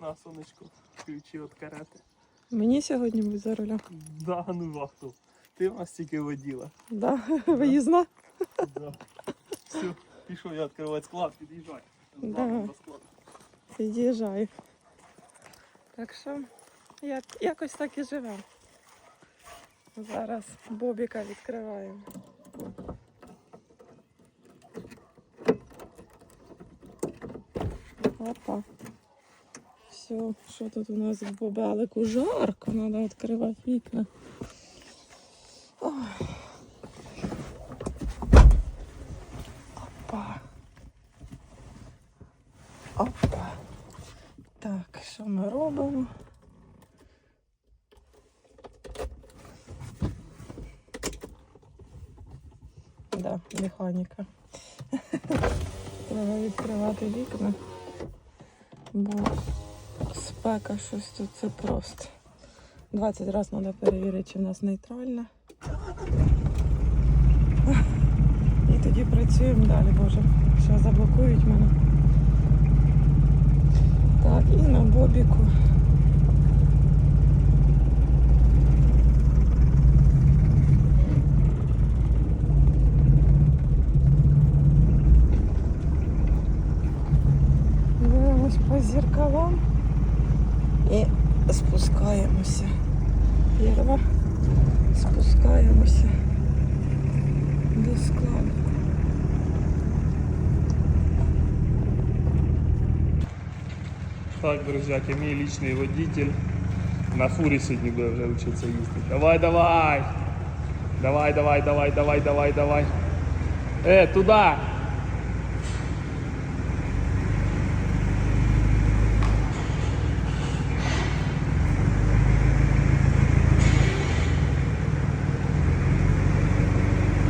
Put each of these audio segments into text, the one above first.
На сонечку. Ключі від карети. Мені сьогодні будь за рулем. Да, ну вахту. Ти в нас тільки воділа. Да, виїзна. Да. Все, пішов я відкривати склад, під'їжджай. Да. Під'їжджаю. Так що як, якось так і живемо. Зараз Бобіка відкриваємо. Опа. Все, що тут у нас в бобелику? Жарко, треба відкривати вікна. Опа. Опа. Так, що ми робимо? Да, механіка. Треба відкривати вікна, бо спека щось тут це просто. 20 разів треба перевірити, чи в нас нейтральна. І тоді працюємо далі, боже. Що заблокують мене. Так, і на бобіку. Дивимось по зеркалам і спускаємося. Перва. Спускаємося до складу. Так, друзяки, мій лічний водитель на фурі сьогодні буде вже вчитися їздити. Давай, давай! Давай, давай, давай, давай, давай, давай. Е, туди!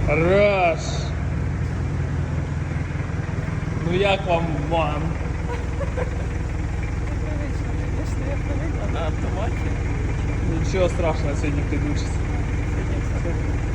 Хорош! Ну як вам ван? Непривично, звісно, я привикла на автоматі. Нічого страшного, сьогодні підучиться. Сьогодні все добре.